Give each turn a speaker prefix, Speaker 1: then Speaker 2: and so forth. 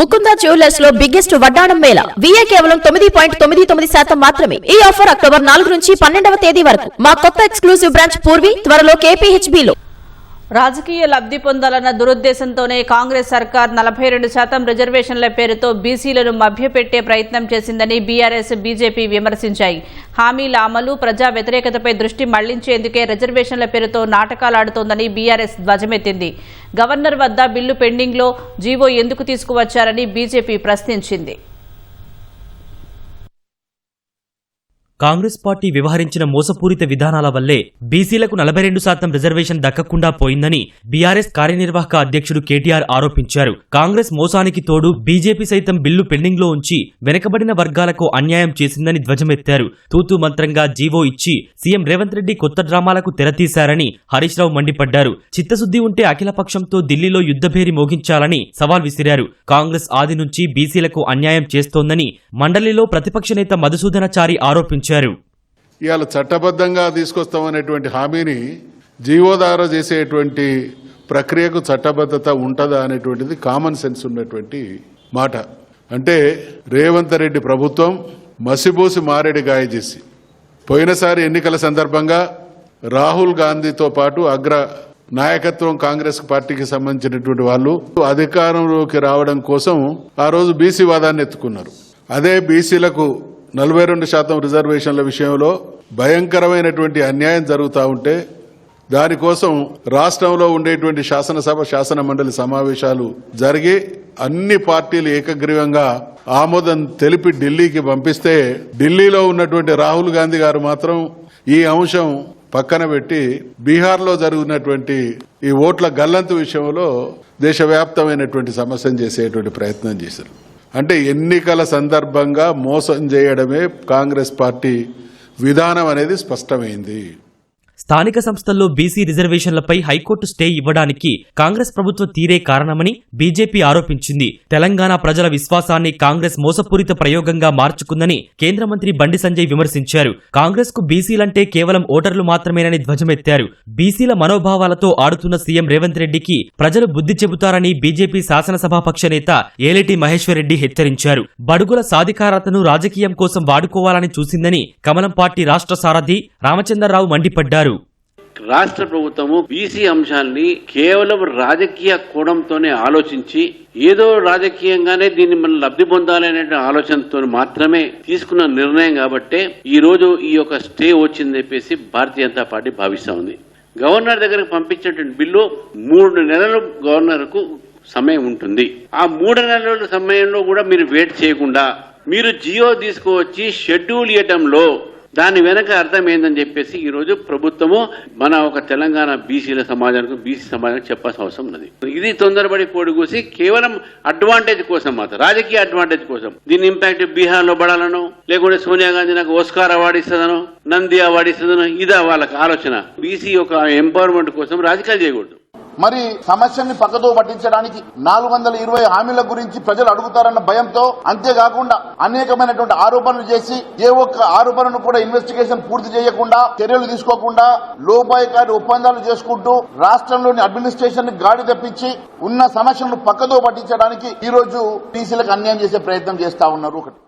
Speaker 1: Mukunda జ్యువెలర్స్లో biggest వడ్డాణం Mela. VA కేవలం తొమ్మిది పాయింట్ తొమ్మిది తొమ్మిది శాతం మాత్రమే. ఈ ఆఫర్ అక్టోబర్ నాలుగు నుంచి పన్నెండవ తేదీ వరకు. మా కొత్త ఎక్స్క్లూసివ్ బ్రాంచ్ పూర్వి త్వరలో KPHB లో
Speaker 2: రాజకీయ లబ్ధి పొందాలన్న దురుద్దేశంతోనే కాంగ్రెస్ సర్కార్ నలభై రెండు శాతం రిజర్వేషన్ల పేరుతో బీసీలను మభ్యపెట్టే ప్రయత్నం చేసిందని బీఆర్ఎస్ బీజేపీ విమర్శించాయి. హామీల అమలు ప్రజా వ్యతిరేకతపై దృష్టి మళ్ళించేందుకే రిజర్వేషన్ల పేరుతో నాటకాలాడుతోందని బీఆర్ఎస్ ధ్వజమెత్తింది. గవర్నర్ వద్ద బిల్లు పెండింగ్లో జీవో ఎందుకు తీసుకువచ్చారని బీజేపీ ప్రశ్నించింది.
Speaker 3: కాంగ్రెస్ పార్టీ వ్యవహరించిన మోసపూరిత విధానాల వల్లే బీసీలకు నలభై రెండు శాతం రిజర్వేషన్ దక్కకుండా పోయిందని బీఆర్ఎస్ కార్యనిర్వాహక అధ్యక్షుడు కేటీఆర్ ఆరోపించారు. కాంగ్రెస్ మోసానికి తోడు బీజేపీ సైతం బిల్లు పెండింగ్లో ఉంచి వెనకబడిన వర్గాలకు అన్యాయం చేసిందని ధ్వజమెత్తారు. తూతూ మంత్రంగా జీవో ఇచ్చి సీఎం రేవంత్ రెడ్డి కొత్త డ్రామాలకు తెరతీశారని హరీష్ రావు మండిపడ్డారు. చిత్తశుద్ది ఉంటే అఖిలపక్షంతో ఢిల్లీలో యుద్ధభేరి మోగించాలని సవాల్ విసిరారు. కాంగ్రెస్ ఆది నుంచి బీసీలకు అన్యాయం చేస్తోందని మండలిలో ప్రతిపక్ష నేత మధుసూదనాచారి ఆరోపించారు.
Speaker 4: ఇవాళ చట్టబద్ధంగా తీసుకొస్తామనేటువంటి హామీని జీవోధార చేసేటువంటి ప్రక్రియకు చట్టబద్ధత ఉంటుందా అనేటువంటిది కామన్ సెన్స్ ఉన్నటువంటి మాట. అంటే రేవంత్ రెడ్డి ప్రభుత్వం మసిబూసి మారేడు గాయ చేసి పోయినసారి ఎన్నికల సందర్భంగా రాహుల్ గాంధీతో పాటు అగ్ర నాయకత్వం కాంగ్రెస్ పార్టీకి సంబంధించినటువంటి వాళ్ళు అధికారంలోకి రావడం కోసం ఆ రోజు బీసీ వాదాన్ని ఎత్తుకున్నారు. అదే బీసీలకు నలభై రెండు శాతం రిజర్వేషన్ల విషయంలో భయంకరమైనటువంటి అన్యాయం జరుగుతూ ఉంటే దానికోసం రాష్ట్రంలో ఉండేటువంటి శాసనసభ శాసన మండలి సమావేశాలు జరిగి అన్ని పార్టీలు ఏకగ్రీవంగా ఆమోదం తెలిపి ఢిల్లీకి పంపిస్తే ఢిల్లీలో ఉన్నటువంటి రాహుల్ గాంధీ గారు మాత్రం ఈ అంశం పక్కన పెట్టి బీహార్లో జరుగుతున్నటువంటి ఈ ఓట్ల గల్లంతు విషయంలో దేశవ్యాప్తమైనటువంటి సమస్యను చేసేటువంటి ప్రయత్నం చేశారు. అంటే ఎన్నికల సందర్భంగా మోసం చేయడమే కాంగ్రెస్ పార్టీ విధానం అనేది స్పష్టమైంది.
Speaker 3: స్థానిక సంస్థల్లో బీసీ రిజర్వేషన్లపై హైకోర్టు స్టే ఇవ్వడానికి కాంగ్రెస్ ప్రభుత్వ తీరే కారణమని బీజేపీ ఆరోపించింది. తెలంగాణ ప్రజల విశ్వాసాన్ని కాంగ్రెస్ మోసపూరిత ప్రయోగంగా మార్చుకుందని కేంద్ర మంత్రి బండి సంజయ్ విమర్శించారు. కాంగ్రెస్కు బీసీలంటే కేవలం ఓటర్లు మాత్రమేనని ధ్వజమెత్తారు. బీసీల మనోభావాలతో ఆడుతున్న సీఎం రేవంత్ రెడ్డికి ప్రజలు బుద్ధి చెబుతారని బీజేపీ శాసనసభాపక్ష నేత ఏలేటి మహేశ్వరరెడ్డి హెచ్చరించారు. బడుగుల సాధికారతను రాజకీయం కోసం వాడుకోవాలని చూసిందని కమలం పార్టీ రాష్ట్ర సారథి రామచంద్రరావు మండిపడ్డారు.
Speaker 5: రాష్ట్ర ప్రభుత్వము బీసీ అంశాన్ని కేవలం రాజకీయ కోణంతోనే ఆలోచించి ఏదో రాజకీయంగానే దీన్ని మనం లబ్ధి పొందాలనే ఆలోచనతో మాత్రమే తీసుకున్న నిర్ణయం కాబట్టే ఈ రోజు ఈ యొక్క స్టే వచ్చిందని చెప్పేసి భారతీయ జనతా పార్టీ భావిస్తా ఉంది. గవర్నర్ దగ్గరకు పంపించేటువంటి బిల్లు మూడు నెలలు గవర్నర్కు సమయం ఉంటుంది. ఆ మూడు నెలల సమయంలో కూడా మీరు వెయిట్ చేయకుండా మీరు జియో తీసుకువచ్చి షెడ్యూల్ ఇవ్వటంలో దాని వెనక అర్థం ఏందని చెప్పేసి ఈరోజు ప్రభుత్వము మన ఒక తెలంగాణ బీసీల సమాజానికి బీసీ సమాజానికి చెప్పాల్సిన అవసరం ఉన్నది. ఇది తొందరపడి కోడిగూసి కేవలం అడ్వాంటేజ్ కోసం మాత్రం రాజకీయ అడ్వాంటేజ్ కోసం. దీని ఇంపాక్ట్ బీహార్లో పడాలనో లేకుంటే సోనియా గాంధీ నాకు ఓస్కార్ అవార్డు ఇస్తుందనో నంది అవార్డు ఇస్తుందనో ఇదా వాళ్ళకి ఆలోచన. బీసీ యొక్క ఎంపవర్మెంట్ కోసం రాజకీయాలు చేయకూడదు.
Speaker 6: మరి సమస్యని పక్కతో పట్టించడానికి నాలుగు వందల ఇరవై హామీల గురించి ప్రజలు అడుగుతారన్న భయంతో అంతేకాకుండా అనేకమైనటువంటి ఆరోపణలు చేసి ఏ ఒక్క ఆరోపణను కూడా ఇన్వెస్టిగేషన్ పూర్తి చేయకుండా చర్యలు తీసుకోకుండా లోపాయకారి ఒప్పందాలు చేసుకుంటూ రాష్ట్రంలోని అడ్మినిస్ట్రేషన్ని గాడి తెప్పించి ఉన్న సమస్యలను పక్కతో పట్టించడానికి ఈ రోజు టీసీలకు అన్యాయం చేసే ప్రయత్నం చేస్తా ఉన్నారు ఒకటి.